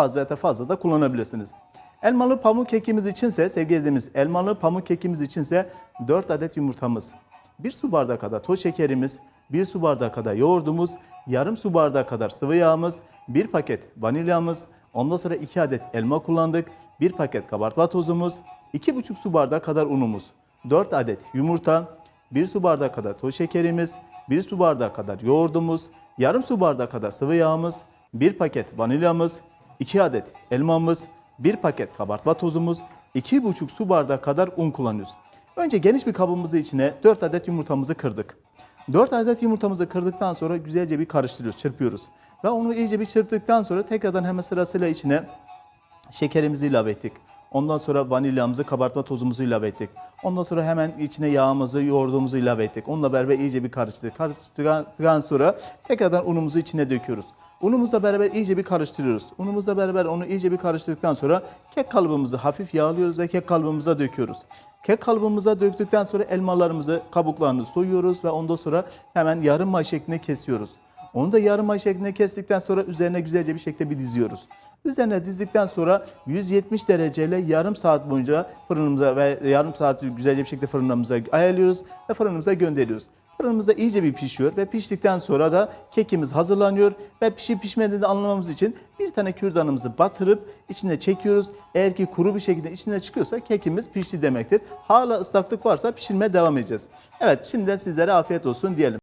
da fazla da kullanabilirsiniz. Elmalı pamuk kekimiz içinse sevgili izleyicilerimiz elmalı pamuk kekimiz içinse 4 adet yumurtamız, 1 su bardağı kadar toz şekerimiz, 1 su bardağı kadar yoğurdumuz, yarım su bardağı kadar sıvı yağımız, 1 paket vanilyamız, ondan sonra 2 adet elma kullandık, 1 paket kabartma tozumuz, 2,5 su bardağı kadar unumuz, 4 adet yumurta, 1 su bardağı kadar toz şekerimiz, 1 su bardağı kadar yoğurdumuz, yarım su bardağı kadar sıvı yağımız, 1 paket vanilyamız, 2 adet elmamız, 1 paket kabartma tozumuz, 2,5 su bardağı kadar un kullanıyoruz. Önce geniş bir kabımızı içine 4 adet yumurtamızı kırdık. 4 adet yumurtamızı kırdıktan sonra güzelce bir karıştırıyoruz, çırpıyoruz. Ve onu iyice bir çırptıktan sonra tekrardan hemen sırasıyla içine şekerimizi ilave ettik. Ondan sonra vanilyamızı, kabartma tozumuzu ilave ettik. Ondan sonra hemen içine yağımızı, yoğurdumuzu ilave ettik. Onunla beraber iyice bir karıştırdık. Karıştırdıktan sonra tekrardan unumuzu içine döküyoruz. Unumuzla beraber iyice bir karıştırıyoruz. Unumuzla beraber onu iyice bir karıştırdıktan sonra kek kalıbımızı hafif yağlıyoruz ve kek kalıbımıza döküyoruz. Kek kalıbımıza döktükten sonra elmalarımızı, kabuklarını soyuyoruz ve ondan sonra hemen yarım ay şeklinde kesiyoruz. Onu da yarım ay şeklinde kestikten sonra üzerine güzelce bir şekilde bir diziyoruz. Üzerine dizdikten sonra 170 dereceyle yarım saat boyunca fırınımıza ve yarım saat güzelce bir şekilde fırınımıza ayarlıyoruz ve fırınımıza gönderiyoruz. Fırınımızda iyice bir pişiyor ve piştikten sonra da kekimiz hazırlanıyor ve pişip pişmediğini anlamamız için bir tane kürdanımızı batırıp içine çekiyoruz. Eğer ki kuru bir şekilde içine çıkıyorsa kekimiz pişti demektir. Hala ıslaklık varsa pişirmeye devam edeceğiz. Evet şimdiden sizlere afiyet olsun diyelim.